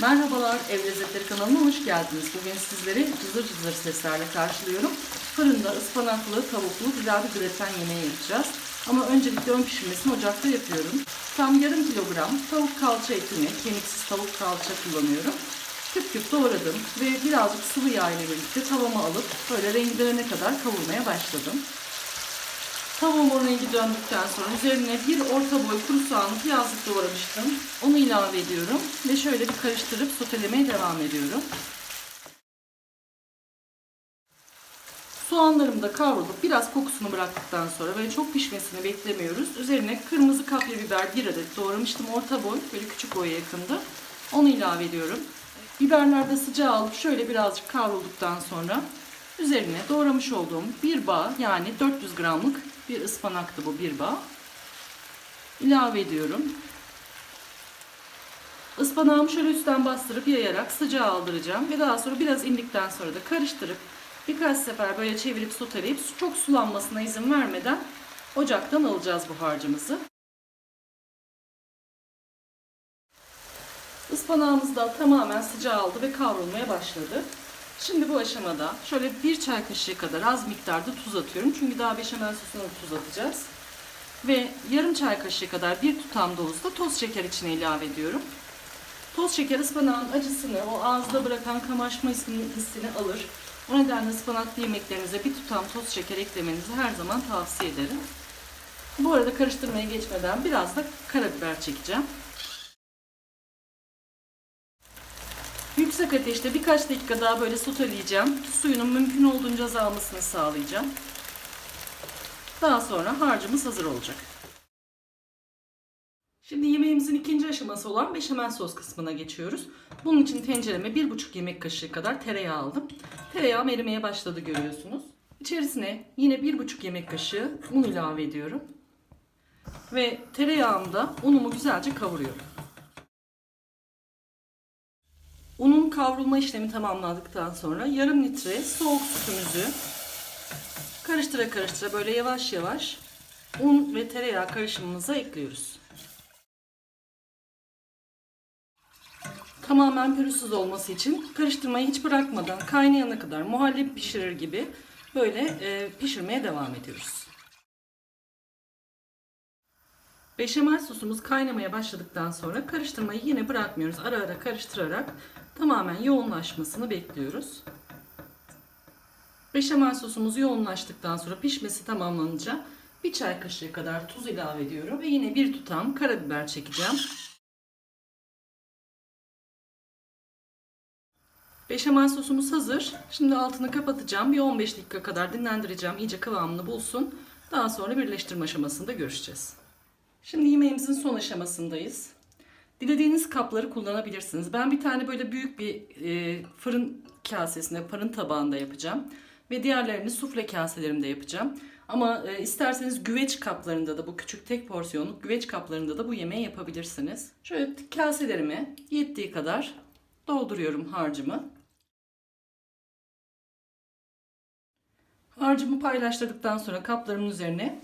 Merhabalar, Ev Lezzetleri kanalına hoş geldiniz. Bugün sizleri cızır cızır seslerle karşılıyorum. Fırında ıspanaklı, tavuklu güzel bir graten yemeği yapacağız. Ama öncelikle ön pişirmesini ocakta yapıyorum. Tam yarım kilogram tavuk kalça etini, kemiksiz tavuk kalça kullanıyorum. Küp küp doğradım ve birazcık sıvı yağ ile birlikte tavama alıp böyle renklerine kadar kavurmaya başladım. Tavuğumun rengi döndükten sonra üzerine bir orta boy kuru soğanı piyazlık doğramıştım. Onu ilave ediyorum ve şöyle bir karıştırıp sotelemeye devam ediyorum. Soğanlarım da kavrulup biraz kokusunu bıraktıktan sonra böyle çok pişmesini beklemiyoruz. Üzerine kırmızı kapya biber bir adet doğramıştım. Orta boy, böyle küçük boya yakındı. Onu ilave ediyorum. Biberler de sıcağı alıp şöyle birazcık kavrulduktan sonra üzerine doğramış olduğum bir bağ yani 400 gramlık bir ıspanaktı bu bir bağ. İlave ediyorum. Ispanağımı şöyle üstten bastırıp yayarak sıcağı aldıracağım ve daha sonra biraz indikten sonra da karıştırıp birkaç sefer böyle çevirip soteleyip çok sulanmasına izin vermeden ocaktan alacağız bu harcımızı. Ispanağımız da tamamen sıcağı aldı ve kavrulmaya başladı. Şimdi bu aşamada şöyle bir çay kaşığı kadar az miktarda tuz atıyorum. Çünkü daha beşamel sosuna tuz atacağız. Ve yarım çay kaşığı kadar bir tutam dolusu da toz şeker içine ilave ediyorum. Toz şeker ıspanağın acısını, o ağızda bırakan kamaşma hissini alır. O nedenle ıspanaklı yemeklerinize bir tutam toz şeker eklemenizi her zaman tavsiye ederim. Bu arada karıştırmaya geçmeden biraz da karabiber çekeceğim. Yüksek ateşte birkaç dakika daha böyle soteleyeceğim. Suyunun mümkün olduğunca azalmasını sağlayacağım. Daha sonra harcımız hazır olacak. Şimdi yemeğimizin ikinci aşaması olan beşamel sos kısmına geçiyoruz. Bunun için tencereme 1,5 yemek kaşığı kadar tereyağı aldım. Tereyağım erimeye başladı görüyorsunuz. İçerisine yine 1,5 yemek kaşığı un ilave ediyorum. Ve tereyağımda unumu güzelce kavuruyorum. Kavrulma işlemi tamamladıktan sonra yarım litre soğuk sütümüzü karıştıra karıştıra böyle yavaş yavaş un ve tereyağı karışımımıza ekliyoruz. Tamamen pürüzsüz olması için karıştırmayı hiç bırakmadan kaynayana kadar muhallebi pişirir gibi böyle e, pişirmeye devam ediyoruz. Beşamel sosumuz kaynamaya başladıktan sonra karıştırmayı yine bırakmıyoruz. Ara ara karıştırarak tamamen yoğunlaşmasını bekliyoruz. Beşamel sosumuz yoğunlaştıktan sonra pişmesi tamamlanınca bir çay kaşığı kadar tuz ilave ediyorum ve yine bir tutam karabiber çekeceğim. Beşamel sosumuz hazır. Şimdi altını kapatacağım. Bir 15 dakika kadar dinlendireceğim. İyice kıvamını bulsun. Daha sonra birleştirme aşamasında görüşeceğiz. Şimdi yemeğimizin son aşamasındayız. Dilediğiniz kapları kullanabilirsiniz. Ben bir tane böyle büyük bir e, fırın kasesinde, fırın tabağında yapacağım. Ve diğerlerini sufle kaselerimde yapacağım. Ama e, isterseniz güveç kaplarında da bu küçük tek porsiyonluk güveç kaplarında da bu yemeği yapabilirsiniz. Şöyle kaselerime yettiği kadar dolduruyorum harcımı. Harcımı paylaştırdıktan sonra kaplarımın üzerine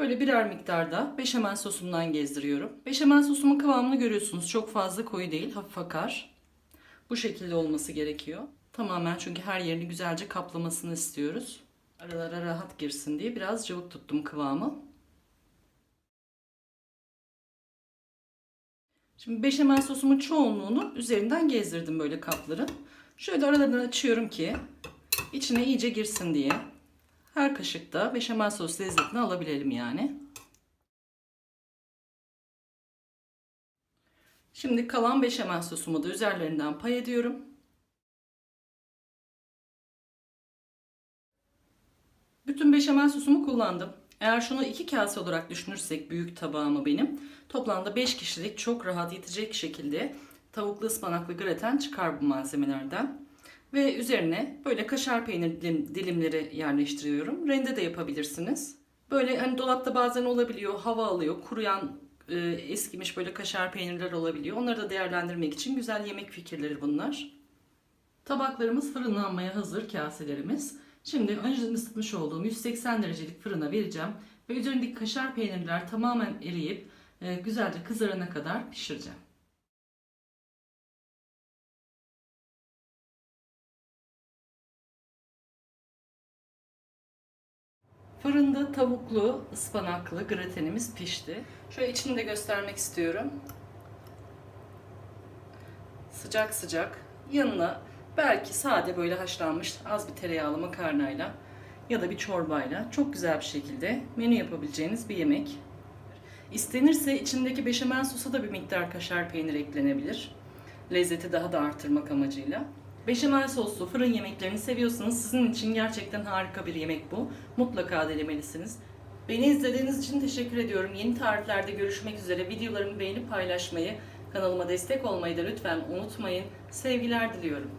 böyle birer miktarda beşamel sosumdan gezdiriyorum. Beşamel sosumun kıvamını görüyorsunuz. Çok fazla koyu değil, hafif akar. Bu şekilde olması gerekiyor. Tamamen çünkü her yerini güzelce kaplamasını istiyoruz. Aralara rahat girsin diye biraz cıvık tuttum kıvamı. Şimdi beşamel sosumun çoğunluğunu üzerinden gezdirdim böyle kapların. Şöyle aralarını açıyorum ki içine iyice girsin diye. Her kaşıkta beşamel sos lezzetini alabilelim yani. Şimdi kalan beşamel sosumu da üzerlerinden pay ediyorum. Bütün beşamel sosumu kullandım. Eğer şunu iki kase olarak düşünürsek büyük tabağımı benim toplamda 5 kişilik çok rahat yetecek şekilde tavuklu ıspanaklı graten çıkar bu malzemelerden. Ve üzerine böyle kaşar peynir dilimleri yerleştiriyorum. Rende de yapabilirsiniz. Böyle hani dolapta bazen olabiliyor, hava alıyor, kuruyan e, eskimiş böyle kaşar peynirler olabiliyor. Onları da değerlendirmek için güzel yemek fikirleri bunlar. Tabaklarımız fırınlanmaya hazır kaselerimiz. Şimdi önceden ısıtmış olduğum 180 derecelik fırına vereceğim ve üzerindeki kaşar peynirler tamamen eriyip e, güzelce kızarana kadar pişireceğim. Fırında tavuklu, ıspanaklı gratenimiz pişti. Şöyle içini de göstermek istiyorum. Sıcak sıcak. Yanına belki sade böyle haşlanmış az bir tereyağlı makarnayla ya da bir çorbayla çok güzel bir şekilde menü yapabileceğiniz bir yemek. İstenirse içindeki beşamel sosa da bir miktar kaşar peynir eklenebilir. Lezzeti daha da artırmak amacıyla. Beşamel soslu fırın yemeklerini seviyorsanız sizin için gerçekten harika bir yemek bu. Mutlaka denemelisiniz. Beni izlediğiniz için teşekkür ediyorum. Yeni tariflerde görüşmek üzere. Videolarımı beğenip paylaşmayı, kanalıma destek olmayı da lütfen unutmayın. Sevgiler diliyorum.